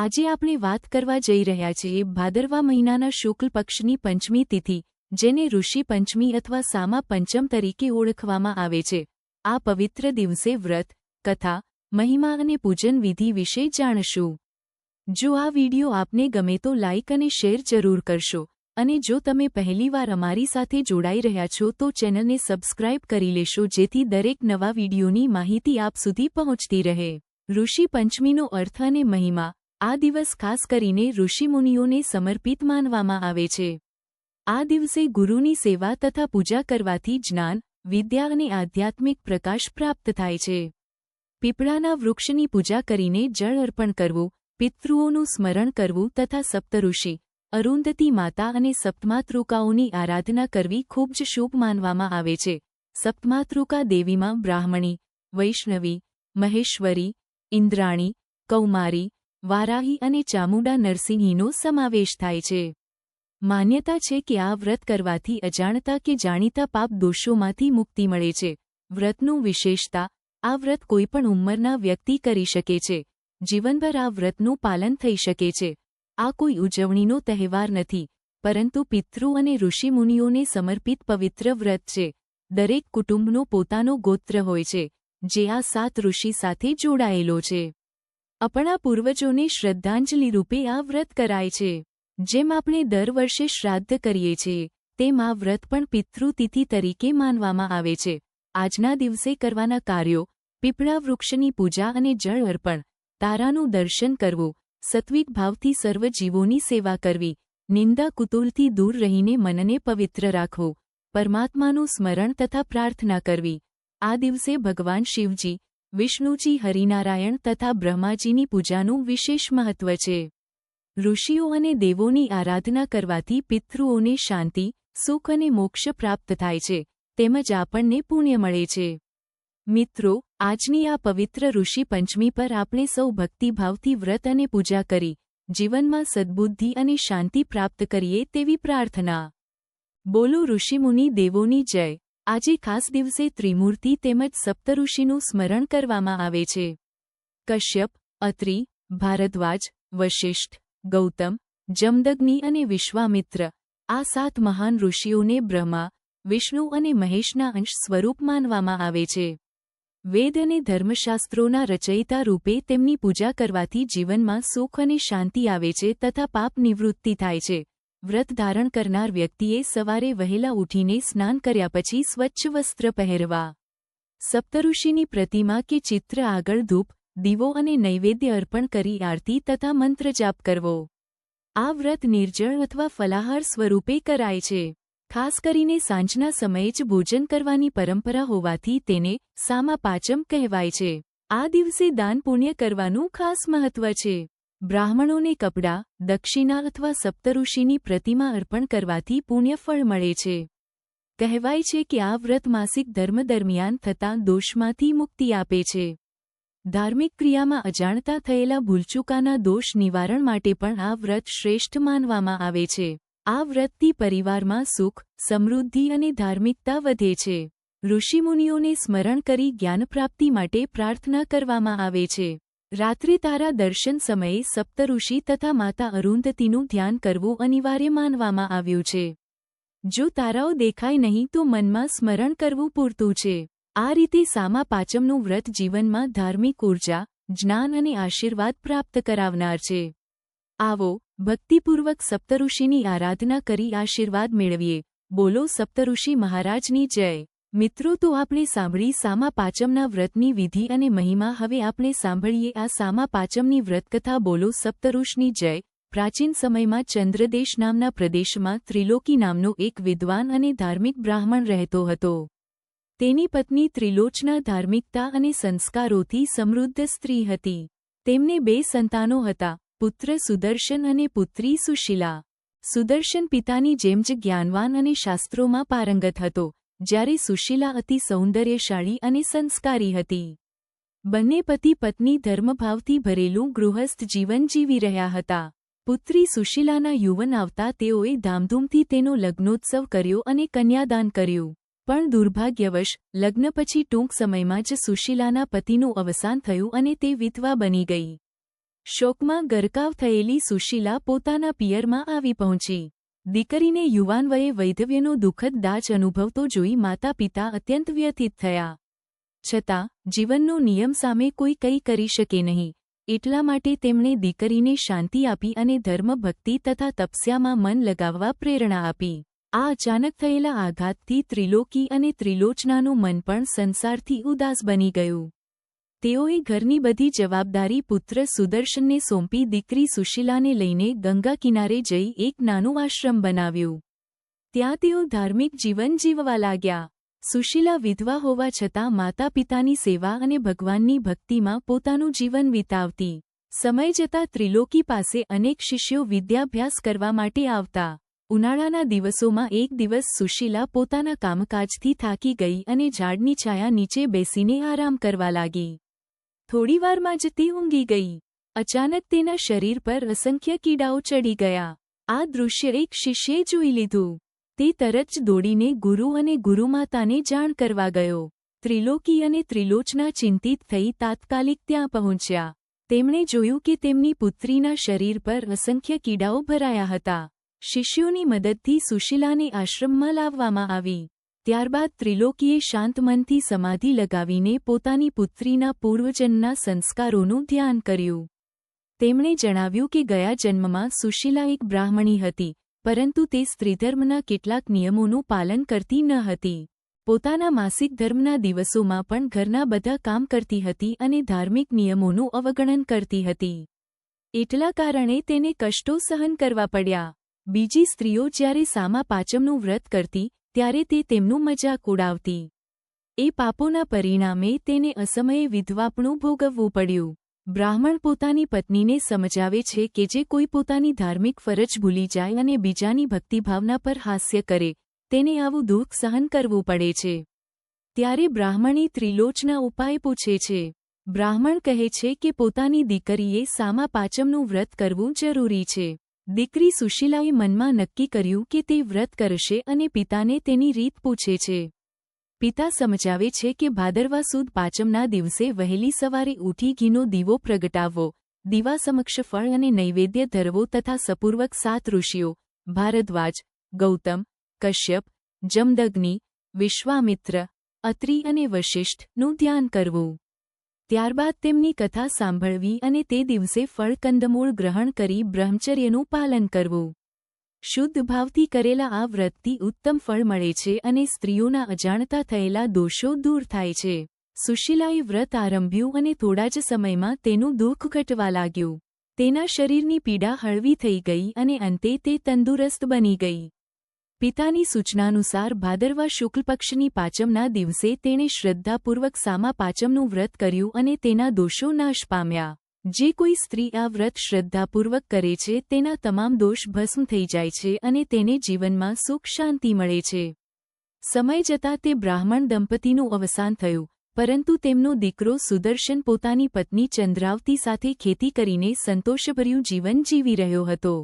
આજે આપણે વાત કરવા જઈ રહ્યા છીએ ભાદરવા મહિનાના શુક્લ પક્ષની પંચમી તિથિ, જેને ઋષિ પંચમી અથવા સામા પંચમ તરીકે ઓળખવામાં આવે છે. આ પવિત્ર દિવસે વ્રત, કથા, મહિમા અને પૂજન વિધિ વિશે જાણશું. જો આ વિડિયો આપને ગમે તો લાઇક અને શેર જરૂર કરશો, અને જો તમે પહેલીવાર અમારી સાથે જોડાઈ રહ્યા છો તો ચેનલને સબસ્ક્રાઇબ કરી લેશો જેથી દરેક નવા વિડિયોની માહિતી આપ સુધી પહોંચતી રહે. ઋષિ પંચમીનો અર્થ અને મહિમા આ દિવસ ખાસ કરીને ઋષિમુનિઓને સમર્પિત માનવામાં આવે છે. આ દિવસે ગુરુની સેવા તથા પૂજા કરવાથી જ્ઞાન, વિદ્યા અને આધ્યાત્મિક પ્રકાશ પ્રાપ્ત થાય છે. પીપળાના વૃક્ષની પૂજા કરીને જળ અર્પણ કરવું, પિતૃઓનું સ્મરણ કરવું તથા સપ્તઋષિ, અરુંધતી માતા અને સપ્તમાતૃકાઓની આરાધના કરવી ખૂબ જ શુભ માનવામાં આવે છે. સપ્તમાતૃકા દેવીમાં બ્રાહ્મણી, વૈષ્ણવી, મહેશ્વરી, ઇન્દ્રાણી, કૌમારી વારાહી અને ચામુંડા નરસિંહીનો સમાવેશ થાય છે. માન્યતા છે કે આ વ્રત કરવાથી અજાણતા કે જાણીતા પાપ દોષોમાંથી મુક્તિ મળે છે. વ્રતનું વિશેષતા, આ વ્રત કોઈપણ ઉંમરના વ્યક્તિ કરી શકે છે. જીવનભર આ વ્રતનું પાલન થઈ શકે છે. આ કોઈ ઉજવણીનો તહેવાર નથી, પરંતુ પિતૃ અને ઋષિમુનિઓને સમર્પિત પવિત્ર વ્રત છે. દરેક કુટુંબનો પોતાનો ગોત્ર હોય છે, જે આ સાત ઋષિ સાથે જોડાયેલો છે. આપણા પૂર્વજોને શ્રદ્ધાંજલિ રૂપે આ વ્રત કરાય છે, જેમ આપણે દર વર્ષે શ્રાદ્ધ કરીએ છીએ તેમ આ વ્રત પણ પિતૃતિથિ તરીકે માનવામાં આવે છે. આજના દિવસે કરવાના કાર્યો, પીપળા વૃક્ષની પૂજા અને જળ અર્પણ, તારાનું દર્શન કરવું, સત્વિક ભાવથી સર્વ જીવોની સેવા કરવી, નિંદા કુતુલથી દૂર રહીને મનને પવિત્ર રાખવું, પરમાત્માનું સ્મરણ તથા પ્રાર્થના કરવી. આ દિવસે ભગવાન શિવજી વિષ્ણુજી હરિનારાયણ તથા બ્રહ્માજીની પૂજાનું વિશેષ મહત્વ છે. ઋષિઓ અને દેવોની આરાધના કરવાથી પિતૃઓને શાંતિ, સુખ અને મોક્ષ પ્રાપ્ત થાય છે, તેમજ આપણને પુણ્ય મળે છે. મિત્રો, આજની આ પવિત્ર ઋષિ પંચમી પર આપણે સૌ ભક્તિભાવથી વ્રત અને પૂજા કરી, જીવનમાં સદ્બુદ્ધિ અને શાંતિ પ્રાપ્ત કરીએ તેવી પ્રાર્થના. બોલો ઋષિમુનિ દેવોની જય. આજે ખાસ દિવસે ત્રિમૂર્તિ તેમજ સપ્તઋષિનું સ્મરણ કરવામાં આવે છે. કશ્યપ, અત્રિ, ભારદ્વાજ, વશિષ્ઠ, ગૌતમ, જમદગ્નિ અને વિશ્વામિત્ર, આ સાત મહાન ઋષિઓને બ્રહ્મા, વિષ્ણુ અને મહેશના અંશ સ્વરૂપ માનવામાં આવે છે. વેદ અને ધર્મશાસ્ત્રોના રચયિતા રૂપે તેમની પૂજા કરવાથી જીવનમાં સુખ અને શાંતિ આવે છે તથા પાપ નિવૃત્તિ થાય છે. વ્રત ધારણ કરનાર વ્યક્તિએ સવારે વહેલા ઉઠીને સ્નાન કર્યા પછી સ્વચ્છ વસ્ત્ર પહેરવા. સપ્તઋષિની પ્રતિમા કે ચિત્ર આગળ ધૂપ, દીવો અને નૈવેદ્ય અર્પણ કરી આરતી તથા મંત્ર જાપ કરવો. આ વ્રત નિર્જળ અથવા ફલાહાર સ્વરૂપે કરાય છે. ખાસ કરીને સાંજના સમયે જ ભોજન કરવાની પરંપરા હોવાથી તેને સામા પાચમ કહેવાય છે. આ દિવસે દાન પુણ્ય કરવાનું ખાસ મહત્વ છે. બ્રાહ્મણોને કપડાં, દક્ષિણા અથવા સપ્તઋષિની પ્રતિમા અર્પણ કરવાથી પુણ્યફળ મળે છે. કહેવાય છે કે આ વ્રત માસિક ધર્મ દરમિયાન થતા દોષમાંથી મુક્તિ આપે છે. ધાર્મિક ક્રિયામાં અજાણતા થયેલા ભૂલચૂકાના દોષ નિવારણ માટે પણ આ વ્રત શ્રેષ્ઠ માનવામાં આવે છે. આ વ્રતથી પરિવારમાં સુખ, સમૃદ્ધિ અને ધાર્મિકતા વધે છે. ઋષિમુનિઓને સ્મરણ કરી જ્ઞાનપ્રાપ્તિ માટે પ્રાર્થના કરવામાં આવે છે. રાત્રે તારા દર્શન સમયે સપ્તઋષિ તથા માતા અરુંધતીનું ધ્યાન કરવું અનિવાર્ય માનવામાં આવ્યું છે. જો તારાઓ દેખાય નહીં તો મનમાં સ્મરણ કરવું પૂરતું છે. આ રીતે સામા પાચમનું વ્રત જીવનમાં ધાર્મિક ઊર્જા, જ્ઞાન અને આશીર્વાદ પ્રાપ્ત કરાવનાર છે. આવો, ભક્તિપૂર્વક સપ્તઋષિની આરાધના કરી આશીર્વાદ મેળવીએ. બોલો, સપ્તઋષિ મહારાજની જય. મિત્રો, તો આપણે સાંભળી સામા પાચમના વ્રતની વિધિ અને મહિમા. હવે આપણે સાંભળીએ આ સામા પાચમની વ્રતકથા. બોલો, સપ્તઋષની જય. પ્રાચીન સમયમાં ચંદ્રદેશ નામના પ્રદેશમાં ત્રિલોકી નામનો એક વિદ્વાન અને ધાર્મિક બ્રાહ્મણ રહેતો હતો. તેની પત્ની ત્રિલોચના ધાર્મિકતા અને સંસ્કારોથી સમૃદ્ધ સ્ત્રી હતી. તેમને બે સંતાનો હતા, પુત્ર સુદર્શન અને પુત્રી સુશીલા. સુદર્શન પિતાની જેમ જ જ્ઞાનવાન અને શાસ્ત્રોમાં પારંગત હતો. જ્યારે સુશીલા અતિ સૌંદર્યશાળી અને સંસ્કારી હતી. બંને પતિ પત્ની ધર્મભાવથી ભરેલું ગૃહસ્થ જીવન જીવી રહ્યા હતા. પુત્રી સુશીલાના યુવન આવતા તેઓએ ધામધૂમથી તેનો લગ્નોત્સવ કર્યો અને કન્યાદાન કર્યું. પણ દુર્ભાગ્યવશ, લગ્ન પછી ટૂંક સમયમાં જ સુશીલાના પતિનું અવસાન થયું અને તે વિધવા બની ગઈ. શોકમાં ગરકાવ થયેલી સુશીલા પોતાના પિયરમાં આવી પહોંચી. દીકરીને યુવાન વયે વૈધવ્યનો દુઃખદ દાચ અનુભવતો જોઈ માતા પિતા અત્યંત વ્યથિત થયા. છતાં, જીવનનો નિયમ સામે કોઈ કંઈ કરી શકે નહીં. એટલા માટે તેમણે દીકરીને શાંતિ આપી અને ધર્મભક્તિ તથા તપસ્યામાં મન લગાવવા પ્રેરણા આપી. આ અચાનક થયેલા આઘાતથી ત્રિલોકી અને ત્રિલોચનાનું મન પણ સંસારથી ઉદાસ બની ગયું. તેઓએ ઘરની બધી જવાબદારી પુત્ર સુદર્શનને સોંપી દીકરી સુશીલાને લઈને ગંગા કિનારે જઈ એક નાનું આશ્રમ બનાવ્યું. ત્યાં તેઓ ધાર્મિક જીવન જીવવા લાગ્યા. સુશીલા વિધવા હોવા છતાં માતા પિતાની સેવા અને ભગવાનની ભક્તિમાં પોતાનું જીવન વિતાવતી. સમય જતાં ત્રિલોકી પાસે અનેક શિષ્યો વિદ્યાભ્યાસ કરવા માટે આવતા. ઉનાળાના દિવસોમાં એક દિવસ સુશીલા પોતાના કામકાજથી થાકી ગઈ અને ઝાડની છાયા નીચે બેસીને આરામ કરવા લાગી. થોડીવારમાં જ તે ઊંઘી ગઈ. અચાનક તેના શરીર પર અસંખ્ય કીડાઓ ચડી ગયા. આ દૃશ્ય એક શિષ્યે જોઈ લીધું. તે તરત જ દોડીને ગુરુ અને ગુરુમાતાને જાણ કરવા ગયો. ત્રિલોકી અને ત્રિલોચના ચિંતિત થઈ તાત્કાલિક ત્યાં પહોંચ્યા. તેમણે જોયું કે તેમની પુત્રીના શરીર પર અસંખ્ય કીડાઓ ભરાયા હતા. શિષ્યોની મદદથી સુશીલાને આશ્રમમાં લાવવામાં આવી. ત્યારબાદ ત્રિલોકીએ શાંત મનથી સમાધિ લગાવીને પોતાની પુત્રીના પૂર્વજન્મના સંસ્કારોનું ધ્યાન કર્યું. તેમણે જણાવ્યું કે ગયા જન્મમાં સુશીલા એક બ્રાહ્મણી હતી, પરંતુ તે સ્ત્રીધર્મના કેટલાક નિયમોનું પાલન કરતી ન હતી. પોતાના માસિક ધર્મના દિવસોમાં પણ ઘરના બધા કામ કરતી હતી અને ધાર્મિક નિયમોનું અવગણન કરતી હતી. એટલા કારણે તેને કષ્ટો સહન કરવા પડ્યા. બીજી સ્ત્રીઓ જ્યારે સામા પાચમનું વ્રત કરતી ત્યારે તે તેમનું મજાક ઉડાવતી. એ પાપોના પરિણામે તેને અસમયે વિધવાપણું ભોગવવું પડ્યું. બ્રાહ્મણ પોતાની પત્નીને સમજાવે છે કે જે કોઈ પોતાની ધાર્મિક ફરજ ભૂલી જાય અને બીજાની ભક્તિભાવના પર હાસ્ય કરે, તેને આવું દુઃખ સહન કરવું પડે છે. ત્યારે બ્રાહ્મણી ત્રિલોચના ઉપાય પૂછે છે. બ્રાહ્મણ કહે છે કે પોતાની દીકરીએ સામા પાચમનું વ્રત કરવું જરૂરી છે. દીકરી સુશીલાએ મનમાં નક્કી કર્યું કે તે વ્રત કરશે અને પિતાને તેની રીત પૂછે છે. પિતા સમજાવે છે કે ભાદરવા સુદ પાંચમના દિવસે વહેલી સવારે ઉઠી ઘીનો દીવો પ્રગટાવવો દીવા સમક્ષ ફળ અને નૈવેદ્ય ધરવો તથા સપૂર્વક સાત ઋષિઓ, ભારદ્વાજ, ગૌતમ, કશ્યપ, જમદગ્નિ, વિશ્વામિત્ર, અત્રિ અને વશિષ્ઠનું ધ્યાન કરવું. ત્યારબાદ તેમની કથા સાંભળવી અને તે દિવસે ફળ કંદમૂળ ગ્રહણ કરી બ્રહ્મચર્યનું પાલન કરવું. શુદ્ધ ભાવથી કરેલા આ વ્રતથી ઉત્તમ ફળ મળે છે અને સ્ત્રીઓના અજાણતા થયેલા દોષો દૂર થાય છે. સુશીલાએ વ્રત આરંભ્યું અને થોડા જ સમયમાં તેનું દુઃખ ઘટવા લાગ્યું. તેના શરીરની પીડા હળવી થઈ ગઈ અને અંતે તે તંદુરસ્ત બની ગઈ. પિતાની સૂચનાનુસાર ભાદરવા શુક્લ પક્ષની પાચમના દિવસે તેણે શ્રદ્ધાપૂર્વક સામા પાચમનું વ્રત કર્યું અને તેના દોષો નાશ પામ્યા. જે કોઈ સ્ત્રી આ વ્રત શ્રદ્ધાપૂર્વક કરે છે, તેના તમામ દોષ ભસ્મ થઈ જાય છે અને તેને જીવનમાં સુખ શાંતિ મળે છે. સમય જતાં તે બ્રાહ્મણ દંપતીનું અવસાન થયું, પરંતુ તેમનો દીકરો સુદર્શન પોતાની પત્ની ચંદ્રાવતી સાથે ખેતી કરીને સંતોષભર્યું જીવન જીવી રહ્યો હતો.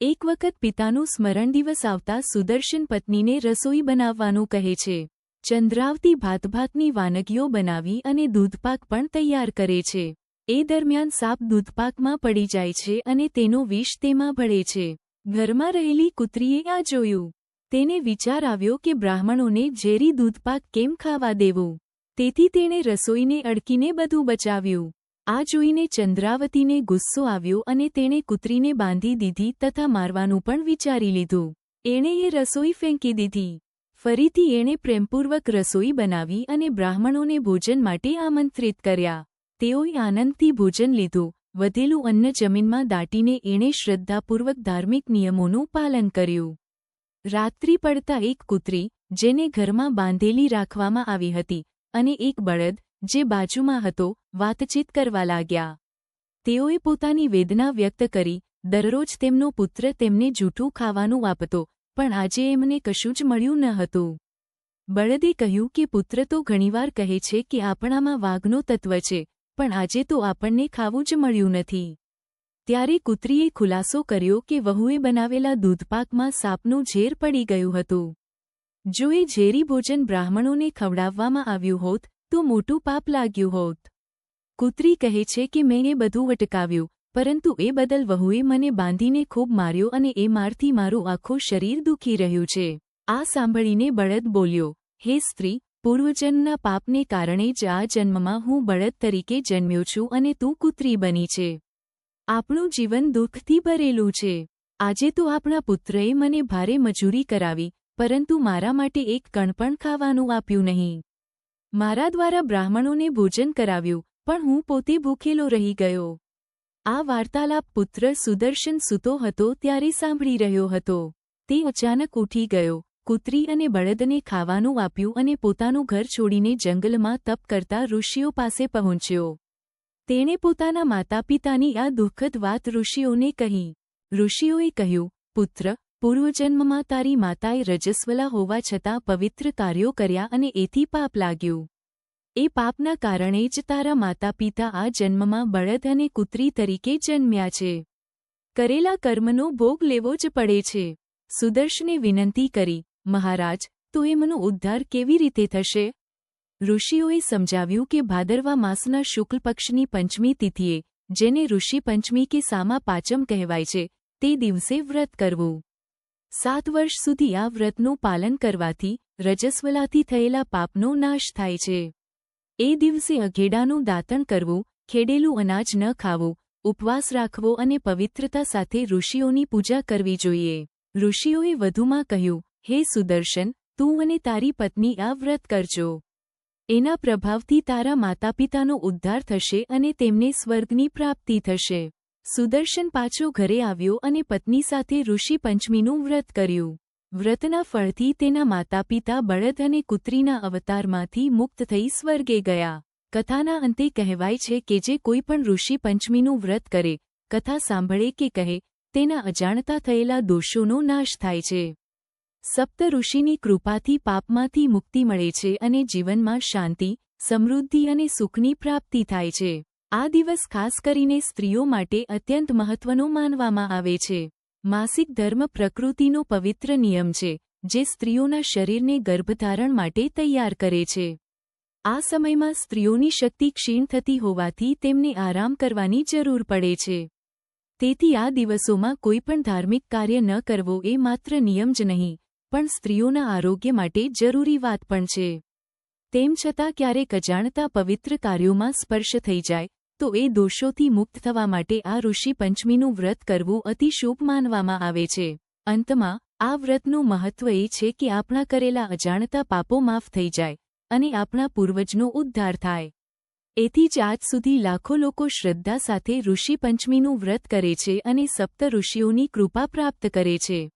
એક વખત પિતાનું સ્મરણ દિવસ આવતા સુદર્શન પત્નીને રસોઈ બનાવવાનું કહે છે. ચંદ્રાવતી ભાતભાતની વાનગીઓ બનાવી અને દૂધપાક પણ તૈયાર કરે છે. એ દરમિયાન સાપ દૂધપાકમાં પડી જાય છે અને તેનો વિષ તેમાં ભળે છે. ઘરમાં રહેલી કૂતરીએ આ જોયું. તેને વિચાર આવ્યો કે બ્રાહ્મણોને ઝેરી દૂધપાક કેમ ખાવા દેવું? તેથી તેણે રસોઈને અડકીને બધું બચાવ્યું. આ જોઈને ચંદ્રાવતીને ગુસ્સો આવ્યો અને તેણે કૂતરીને બાંધી દીધી તથા મારવાનું પણ વિચારી લીધું. એણે એ રસોઈ ફેંકી દીધી. ફરીથી એણે પ્રેમપૂર્વક રસોઈ બનાવી અને બ્રાહ્મણોને ભોજન માટે આમંત્રિત કર્યા. તેઓએ આનંદથી ભોજન લીધું. વધેલું અન્ન જમીનમાં દાટીને એણે શ્રદ્ધાપૂર્વક ધાર્મિક નિયમોનું પાલન કર્યું. રાત્રિ પડતા એક કૂતરી, જેને ઘરમાં બાંધેલી રાખવામાં આવી હતી, અને એક બળદ જે બાજુમાં હતો, વાતચીત કરવા લાગ્યા. તેઓએ પોતાની વેદના વ્યક્ત કરી, દરરોજ તેમનો પુત્ર તેમને જૂઠું ખાવાનું આપતો, પણ આજે એમને કશું જ મળ્યું ન હતું. બળદે કહ્યું કે પુત્ર તો ઘણીવાર કહે છે કે આપણામાં વાઘનો તત્વ છે, પણ આજે તો આપણને ખાવું જ મળ્યું નથી. ત્યારે કૂતરીએ ખુલાસો કર્યો કે વહુએ બનાવેલા દૂધપાકમાં સાપનું ઝેર પડી ગયું હતું. જો એ ઝેરી ભોજન બ્રાહ્મણોને ખવડાવવામાં આવ્યું હોત તો મોટું પાપ લાગ્યું હોત. કૂતરી કહે છે કે મેં એ બધું અટકાવ્યું પરંતુ એ બદલ વહુએ મને બાંધીને ખૂબ માર્યો અને એ મારથી મારું આખું શરીર દુખી રહ્યું છે. આ સાંભળીને બળદ બોલ્યો, હે સ્ત્રી, પૂર્વજન્મના પાપને કારણે જ આ જન્મમાં હું બળદ તરીકે જન્મ્યો છું અને તું કૂતરી બની છે. આપણું જીવન દુઃખથી ભરેલું છે. આજે તો આપણા પુત્રએ મને ભારે મજૂરી કરાવી, પરંતુ મારા માટે એક કણ પણ ખાવાનું આપ્યું નહીં. મારા દ્વારા બ્રાહ્મણોને ભોજન કરાવ્યું, પણ હું પોતે ભૂખેલો રહી ગયો. આ વાર્તાલાપ પુત્ર સુદર્શન સૂતો હતો ત્યારે સાંભળી રહ્યો હતો. તે અચાનક ઉઠી ગયો, કૂતરી અને બળદને ખાવાનું આપ્યું અને પોતાનું ઘર છોડીને જંગલમાં તપ કરતા ઋષિઓ પાસે પહોંચ્યો. તેણે પોતાના માતાપિતાની આ દુઃખદ વાત ઋષિઓને કહી. ઋષિઓએ કહ્યું, પુત્ર પૂર્વજન્મમાં તારી માતાએ રજસ્વલા હોવા છતાં પવિત્ર કાર્યો કર્યા અને એથી પાપ લાગ્યું. એ પાપના કારણે જ તારા માતાપિતા આ જન્મમાં બળદ અને કૂતરી તરીકે જન્મ્યા છે. કરેલા કર્મનો ભોગ લેવો જ પડે છે. સુદર્શને વિનંતી કરી, મહારાજ, તો એમનો ઉદ્ધાર કેવી રીતે થશે? ઋષિઓએ સમજાવ્યું કે ભાદરવા માસના શુક્લ પક્ષની પંચમી તિથિએ, જેને ઋષિ પંચમી કે સામા પાચમ કહેવાય છે, તે દિવસે વ્રત કરવું. સાત વર્ષ સુધી આ વ્રતનું પાલન કરવાથી રજસ્વલાથી થયેલા પાપનો નાશ થાય છે. એ દિવસે અઘેડાનું દાંતણ કરવું, ખેડેલું અનાજ ન ખાવું, ઉપવાસ રાખવો અને પવિત્રતા સાથે ઋષિઓની પૂજા કરવી જોઈએ. ઋષિઓએ વધુમાં કહ્યું, હે સુદર્શન, તું અને તારી પત્ની આ વ્રત કરજો. એના પ્રભાવથી તારા માતાપિતાનો ઉદ્ધાર થશે અને તેમને સ્વર્ગની પ્રાપ્તિ થશે. સુદર્શન પાછો ઘરે આવ્યો અને પત્ની સાથે ઋષિ પંચમીનું વ્રત કર્યું. વ્રતના ફળથી તેના માતાપિતા બળદ અને કુતરીના અવતારમાંથી મુક્ત થઈ સ્વર્ગે ગયા. કથાના અંતે કહેવાય છે કે જે કોઈ પણ ઋષિ પંચમીનું વ્રત કરે, કથા સાંભળે કે કહે, તેના અજાણતા થયેલા દોષોનો નાશ થાય છે. સપ્ત ઋષિની કૃપાથી પાપમાંથી મુક્તિ મળે છે અને જીવનમાં શાંતિ, સમૃદ્ધિ અને સુખની પ્રાપ્તિ થાય છે. આ દિવસ ખાસ કરીને સ્ત્રીઓ માટે અત્યંત મહત્વનો માનવામાં આવે છે. માસિક ધર્મ પ્રકૃતિનો પવિત્ર નિયમ છે, જે સ્ત્રીઓના શરીરને ગર્ભધારણ માટે તૈયાર કરે છે. આ સમયમાં સ્ત્રીઓની શક્તિ ક્ષીણ થતી હોવાથી તેમને આરામ કરવાની જરૂર પડે છે. તેથી આ દિવસોમાં કોઈપણ ધાર્મિક કાર્ય ન કરવો એ માત્ર નિયમ જ નહીં, પણ સ્ત્રીઓના આરોગ્ય માટે જરૂરી વાત પણ છે. તેમ છતાં ક્યારેક અજાણતા પવિત્ર કાર્યોમાં સ્પર્શ થઈ જાય તો એ દોષોથી મુક્ત થવા માટે આ ઋષિ પંચમીનું વ્રત કરવું અતિ શુભ માનવામાં આવે છે. અંતમાં, આ વ્રતનું મહત્વ એ છે કે આપણા કરેલા અજાણતા પાપો માફ થઈ જાય, અને આપણા પૂર્વજનો ઉદ્ધાર થાય. એથી જ આજ સુધી લાખો લોકો શ્રદ્ધા સાથે ઋષિ પંચમીનું વ્રત કરે છે અને સપ્ત ઋષિઓની કૃપા પ્રાપ્ત કરે છે.